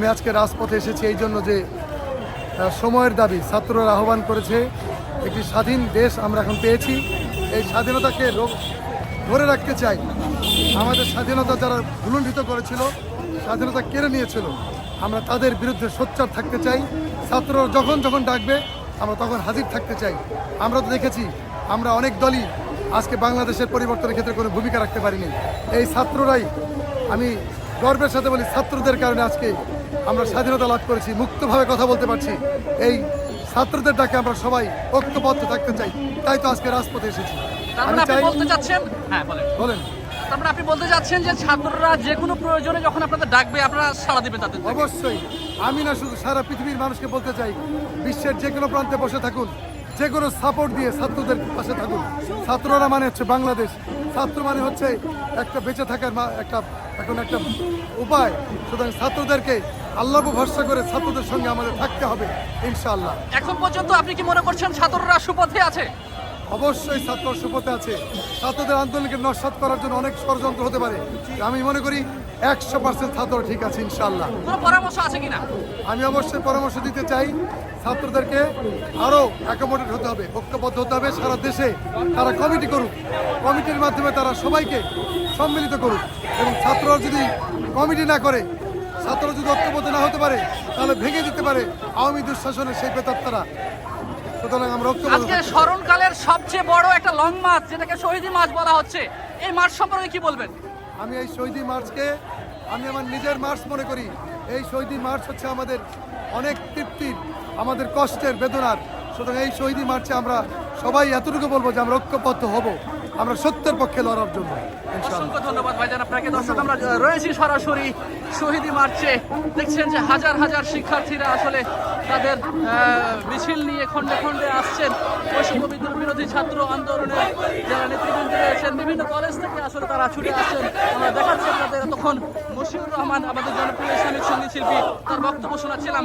আমি আজকে রাজপথে এসেছি এই জন্য যে সময়ের দাবি ছাত্ররা আহ্বান করেছে, একটি স্বাধীন দেশ আমরা এখন পেয়েছি। এই স্বাধীনতাকে ধরে রাখতে চাই। আমাদের স্বাধীনতা যারা ভুলণ্ঠিত করেছিল, স্বাধীনতা কেড়ে নিয়েছিল, আমরা তাদের বিরুদ্ধে সোচ্চার থাকতে চাই। ছাত্ররা যখন যখন ডাকবে, আমরা তখন হাজির থাকতে চাই। আমরা তো দেখেছি, আমরা অনেক দলই আজকে বাংলাদেশের পরিবর্তনের ক্ষেত্রে কোনো ভূমিকা রাখতে পারিনি। এই ছাত্ররাই, আমি গর্বের সাথে বলি, ছাত্রদের কারণে আজকে আমরা স্বাধীনতা লাভ করেছি মুক্তভাবে কথা বলতে পারছি। এই ছাত্রদের ডাকে আমরা সবাই ঐক্যবদ্ধ থাকতে চাই। তাই তো আজকে রাজপথে এসেছি। বলতে চাচ্ছেন হ্যাঁ বলেন। আপনি বলতে চাচ্ছেন যে ছাত্ররা যে কোনো প্রয়োজনে যখন আপনাদের ডাকবে আপনারা সাড়া দিবেন তাদের অবশ্যই। আমি না শুধু সারা পৃথিবীর মানুষকে বলতে চাই বিশ্বের যে কোনো প্রান্তে বসে থাকুন। যে কোনো সাপোর্ট দিয়ে ছাত্রদের পাশে থাকুন। ছাত্ররা মানে হচ্ছে বাংলাদেশ। ছাত্র মানে হচ্ছে একটা বেঁচে থাকার একটা এখন একটা উপায়। সুতরাং ছাত্রদেরকে আল্লাহ ভরসা করে ছাত্রদের সঙ্গে আমাদের থাকতে হবে ইনশাআল্লাহ। এখন পর্যন্ত আপনি কি মনে করছেন ছাত্ররা সুপথে আছে? অবশ্যই ছাত্র সুপথে আছে। ছাত্রদের আন্দোলনকে নস্বাত করার জন্য অনেক ষড়যন্ত্র হতে পারে। আমি মনে করি একশো পার্সেন্ট ছাত্র ঠিক আছে ইনশাআল্লাহ। কোনো পরামর্শ আছে কিনা? আমি অবশ্যই পরামর্শ দিতে চাই ছাত্রদেরকে আরও অ্যাকোমোডেট হতে হবে ঐক্যবদ্ধ হতে হবে সারা দেশে তারা কমিটি করুক। কমিটির মাধ্যমে তারা সবাইকে সম্মিলিত করুক। এবং ছাত্ররা যদি কমিটি না করে ছাত্র যদি ঐক্যবদ্ধ না হতে পারে তাহলে ভেঙে দিতে পারে আওয়ামী দুঃশাসনের সেই প্রেতাত্মারা সুতরাং আমরা আজকে স্মরণকালের সবচেয়ে বড় একটা লং মার্চ যেটাকে শহীদি মার্চ বলা হচ্ছে এই মার্চ সম্পর্কে কি বলবেন? আমি এই শহীদি মার্চকে আমি আমার নিজের মার্চ মনে করি। এই শহীদি মার্চ হচ্ছে আমাদের অনেক তৃপ্তির আমাদের কষ্টের বেদনার সুতরাং এই শহীদি মার্চে আমরা সবাই এতটুকু বলব যে আমরা ঐক্যবদ্ধ হব। আমরা সত্যের পক্ষে লড়ার জন্য অসংখ্য ধন্যবাদ ভাইজান আপনাকে। দর্শক, আমরা রয়েছি সরাসরি শহীদি মার্চে। দেখছেন যে হাজার হাজার শিক্ষার্থীরা আসলে তাদের মিছিল নিয়ে খণ্ডে খণ্ডে আসছেন। বৈষম্য বিরোধী ছাত্র আন্দোলনের যারা নেতৃবৃন্দ রয়েছেন, বিভিন্ন কলেজ থেকে আসলে তারা ছুটে আসছেন। আমরা দেখাচ্ছি আপনাদের এতক্ষণ মশিউর রহমান, আমাদের জনপ্রিয় ইসলামিক সংগীত শিল্পী তার বক্তব্য শোনাচ্ছিলাম।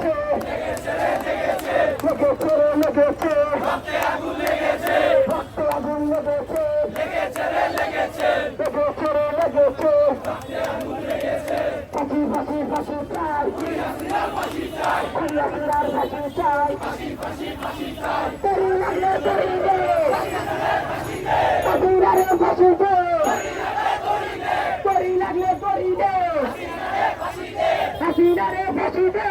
সমাজ জেগেছে লেগেছে লেগেছে রক্তে আগুন লেগেছে লেগেছে রে লেগেছে ফাঁসি ফাঁসি ফাঁসি চাই খুনিয়াসিরার ফাঁসি চাই তরি লাগলে তরি দে হাসিনারে ফাঁসি দে তরি লাগলে তরি দে হাসিনারে ফাঁসি দে তরি লাগলে তরি দে হাসিনারে ফাঁসি দে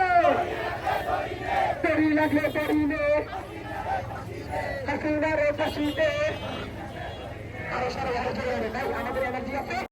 আরও সারা ভালো চলে যাবে তাই আমাদের এনার্জি আছে